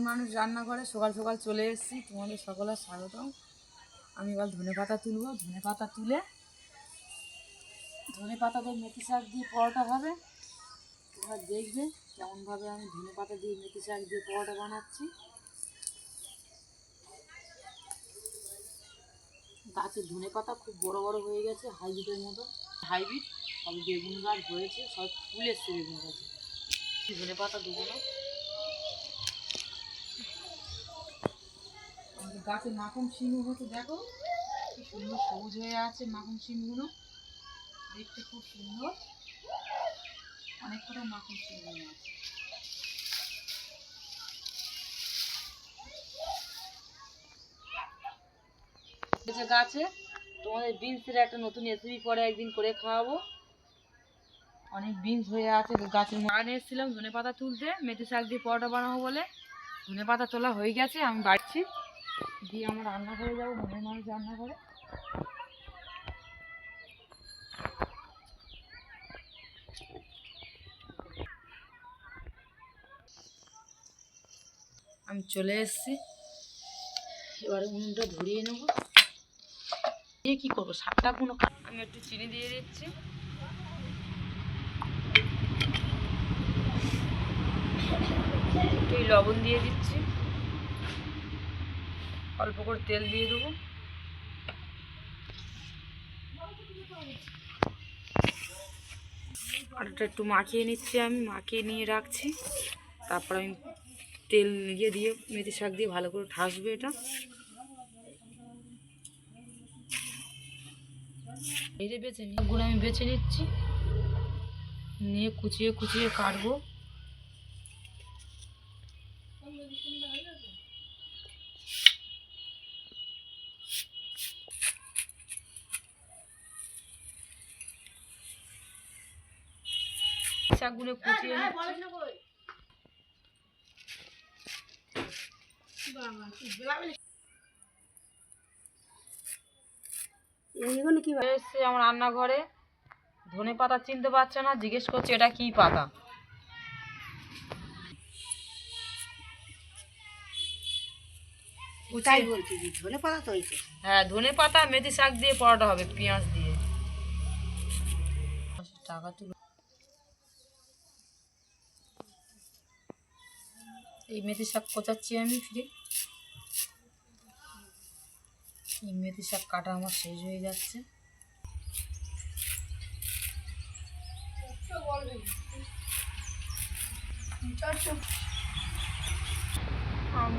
মনের মানুষ রান্না করে সকাল সকাল চলে এসেছি। তোমাদের সকলের স্বাগতম। আমি এবার ধনে পাতা তুলবো। ধনে পাতা তুলে ধনে পাতা দিয়ে মেথি শাক দিয়ে পরোটা হবে তোমরা দেখবে কেমনভাবে আমি ধনে পাতা দিয়ে মেথি শাক দিয়ে পরোটা বানাচ্ছি। গাছের ধনে পাতা খুব বড় বড় হয়ে গেছে, হাইব্রিডের মতো। হাইব্রিড, সব বেগুন গাছ হয়েছে, সব ফুল এসছে বেগুন গাছে। ধনে পাতা না গাছের মাখন শিমগুলো তো দেখো। কি সুন্দর সবুজ হয়ে আছে মাখন শিমগুলো দেখতে খুব সুন্দর। অনেক কটা মাখন শিম হয়ে আছে। গাছে। তোমাদের বিনসের একটা নতুন রেসিপি পরে একদিন করে খাওয়াবো। অনেক বিনস হয়ে আছে গাছের মারানে এসেছিলাম ধনে পাতা তুলতে মেথি শাক দিয়ে পরোটা বানাবো বলে। ধনে পাতা তোলা হয়ে গেছে আমি বাড়ছি। দিয়ে আমরা রান্না করে যাব মনের মানুষ রান্না করে। আমি চলে এসেছি। এবারে উনুনটা ধরিয়ে নেব। দিয়ে কী করব? শাকটা কোনো আমি একটু চিনি দিয়ে দিচ্ছি। একটু লবণ দিয়ে দিচ্ছি। অল্প করে তেল দিয়ে দেবো। আলুটা একটু মাখিয়ে নিচ্ছি আমি, মাখিয়ে নিয়ে রাখছি। তারপর আমি তেল ইয়ে দিয়ে, মেথি শাক দিয়ে ভালো করে ঠাসবে এটা। বেছে নিই গুলো আমি বেছে নিচ্ছি। নিয়ে কুচিয়ে কুচিয়ে কাটবো। শাকগুলো কুচিয়ে নিচ্ছি। এইগুলো কি এসছে আমার রান্নাঘরে। ধনে পাতা চিনতে পারছে না জিজ্ঞেস করছে এটা কি পাতা? তাই বলছি ধনে পাতা তো হ্যাঁ ধনে পাতা মেথি শাক দিয়ে পরোটা হবে পেঁয়াজ দিয়ে। টাকা তুলো এই মেথি শাক কোচাচ্ছি আমি ফিরে। এই মেথি শাক কাটা আমার শেষ হয়ে যাচ্ছে।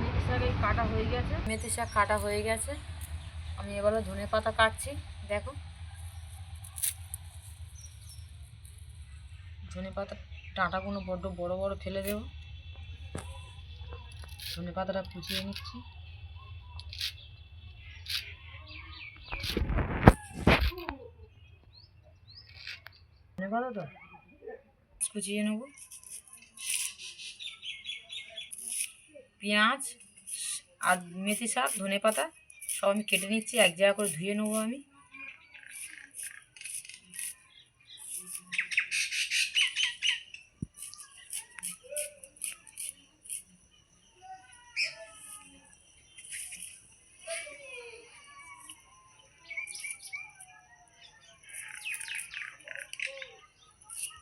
মেথি শাক এই কাটা হয়ে গেছে। মেথি শাক কাটা হয়ে গেছে। আমি এবারে ধনে পাতা কাটছি, দেখো। ধনে পাতা ডাঁটাগুলো বড্ড বড় বড় ফেলে দেবো। ধনে পাতাটা কুচিয়ে নিচ্ছি। তো কুচিয়ে নেব। পেঁয়াজ আর মেথি শাক, ধনে পাতা সব আমি কেটে নিচ্ছি, এক জায়গা করে ধুয়ে নেব আমি।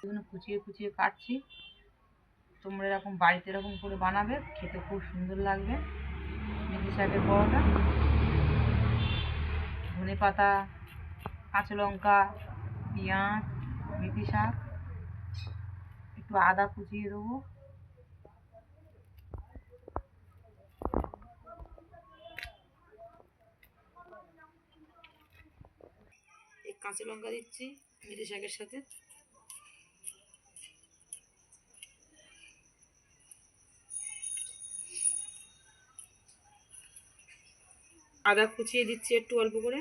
এগুলো কুচিয়ে কুচিয়ে কাটছি। তোমরা এরকম বাড়িতে এরকম করে বানাবে, খেতে খুব সুন্দর লাগবে। মেথি শাকের পরোটা, ধনে পাতা, কাঁচা লঙ্কা, পেঁয়াজ, মেথি শাক, একটু আদা কুচিয়ে দেবো। কাঁচা লঙ্কা দিচ্ছি মেথি শাকের সাথে। আদা কুচিয়ে দিচ্ছি একটু অল্প করে।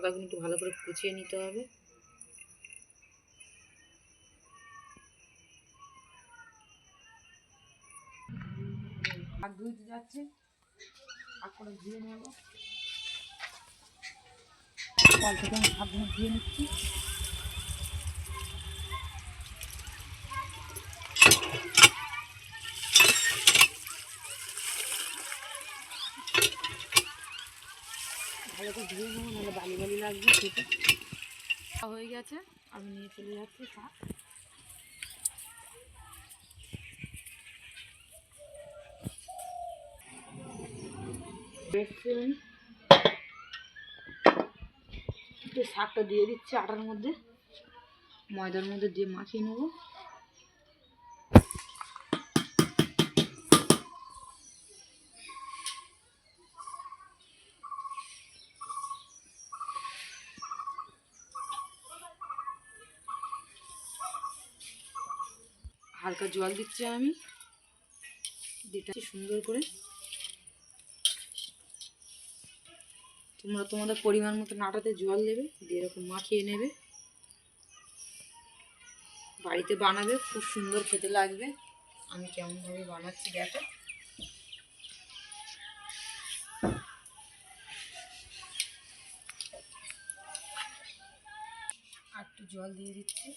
আদাগুলো একটু ভালো করে কুচিয়ে নিতে হবে। হাত ধুইতে যাচ্ছে। আর করে ধুয়ে নেব। কল থেকে ধুয়ে নিচ্ছি ভালো করে ধুয়ে নেব নাহলে বালি বালি লাগবে খেতে হয়ে গেছে। আমি নিয়ে চলে যাচ্ছি শাক একটু শাকটা দিয়ে দিচ্ছি আটার মধ্যে। ময়দার মধ্যে দিয়ে মাখিয়ে নেব। হালকা জল দিচ্ছি আমি। দিচ্ছি সুন্দর করে। তোমরা তোমাদের পরিমাণ মতো নাটাতে জল দেবে, দিয়ে এরকম মাখিয়ে নেবে। বাড়িতে বানাবে, খুব সুন্দর খেতে লাগবে। আমি কেমনভাবে বানাচ্ছি দেখো। আর একটু জল দিয়ে দিচ্ছি।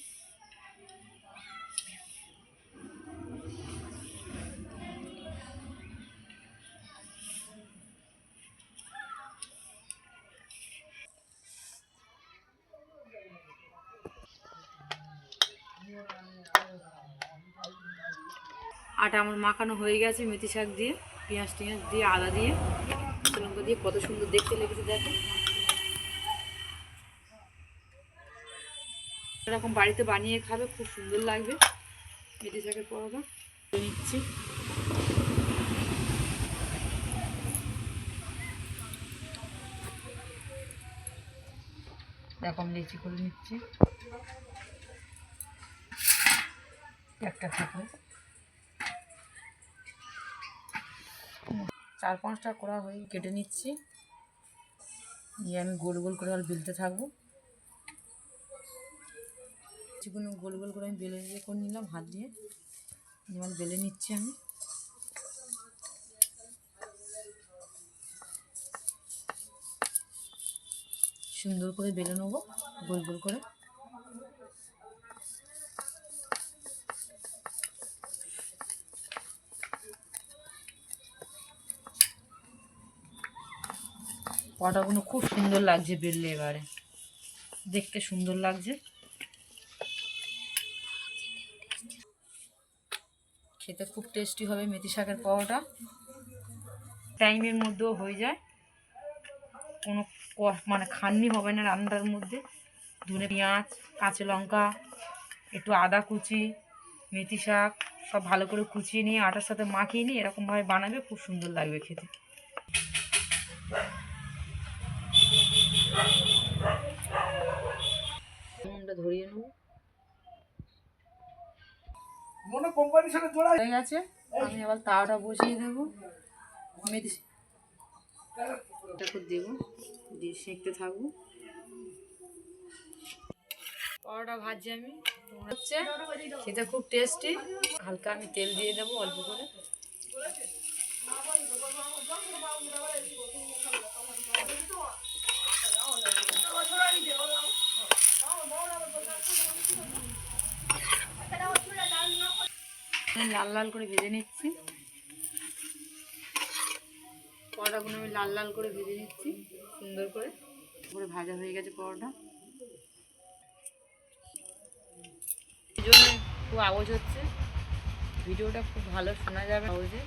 আটা আমার মাখানো হয়ে গেছে, মেথি শাক দিয়ে, পেঁয়াজ টিয়াজ দিয়ে, আদা দিয়ে লঙ্কা দিয়ে, কত সুন্দর দেখতে লেগেছে দেখো। এরকম বাড়িতে বানিয়ে খাবে, খুব সুন্দর লাগবে। মেথি শাকের পরোটা নিচ্ছি। এরকম লিচি করে নিচ্ছি। একটা থাকবে চার পাঁচটা করা হয়ে কেটে নিচ্ছি। নিয়ে আমি গোল গোল করে আর বেলতে থাকব। চিকুন গোল গোল করে আমি বেলে ইয়ে করে নিলাম হাত দিয়ে। এবার বেলে নিচ্ছি আমি। সুন্দর করে বেলে নেব গোল গোল করে। পটাগুলো খুব সুন্দর লাগছে বেললে এবারে। দেখতে সুন্দর লাগছে। খেতে খুব টেস্টি হবে মেথি শাকের পাওয়াটা টাইমের মধ্যেও হয়ে যায়। কোনো মানে খান্নি হবে না রান্নার মধ্যে। ধনে পেঁয়াজ, কাঁচা লঙ্কা, একটু আদা কুচি, মেথি শাক, সব ভালো করে কুচিয়ে নিয়ে আটার সাথে মাখিয়ে নিয়ে এরকমভাবে বানাবে, খুব সুন্দর লাগবে খেতে। নুনটা ধরিয়ে নেব। মনে কোম্পানির সাথে জোড়া হয়ে গেছে। আমি আবার তাওয়াটা বসিয়ে দেবো। দিয়ে সেঁকতে থাকব। পরোটা ভাজছি আমি। হচ্ছে খেতে খুব টেস্টি হালকা আমি তেল দিয়ে দেবো অল্প করে। লাল লাল করে ভেজে নিচ্ছি। পরোটাগুলো আমি লাল লাল করে ভেজে নিচ্ছি, সুন্দর করে। করে ভাজা হয়ে গেছে পরোটা। এই জন্য খুব আওয়াজ হচ্ছে। ভিডিওটা খুব ভালো শোনা যাবে আওয়াজে।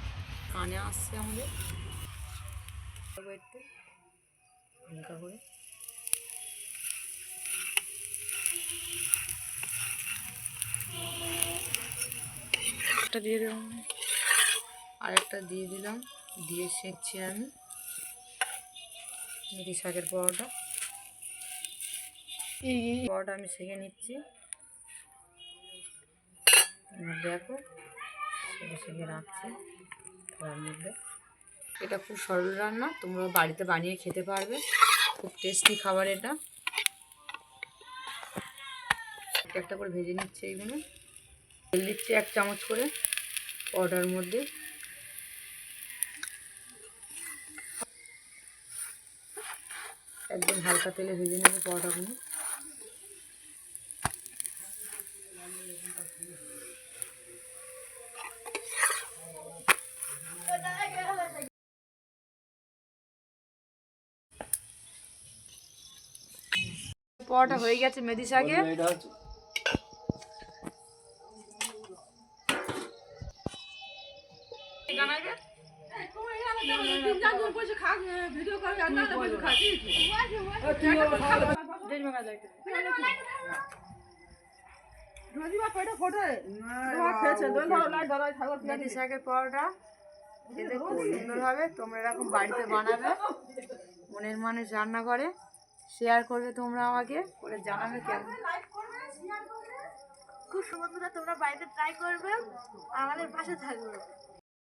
কানে আসছে আমাদের। একটু। হালকা করে। একটা দিয়ে দিলাম আরেকটা দিয়ে দিলাম। দিয়ে সেঁকছি আমি। মেথি শাকের পরোটা। পরোটা আমি সেঁকে নিচ্ছি। দেখো, সেঁকে সেঁকে রাখছি তার মধ্যে। এটা খুব সরল রান্না, তোমরা বাড়িতে বানিয়ে খেতে পারবে। খুব টেস্টি খাবার এটা। একটা একটা করে ভেজে নিচ্ছে এইগুলো। দিচ্ছে এক চামচ করে পরোটার মধ্যে একদম হালকা তেলে ভেজে নেব পরোটাগুলো পরোটা হয়ে গেছে মেথি শাকে মেথি শাকের পরোটা তোমরা এরকম বাড়িতে বানাবে মনের মানুষ রান্না করে শেয়ার করবে তোমরা আমাকে করে জানাবে কেমন খুব সুন্দর তোমরা বাড়িতে ট্রাই করবে আমাদের পাশে থাকবে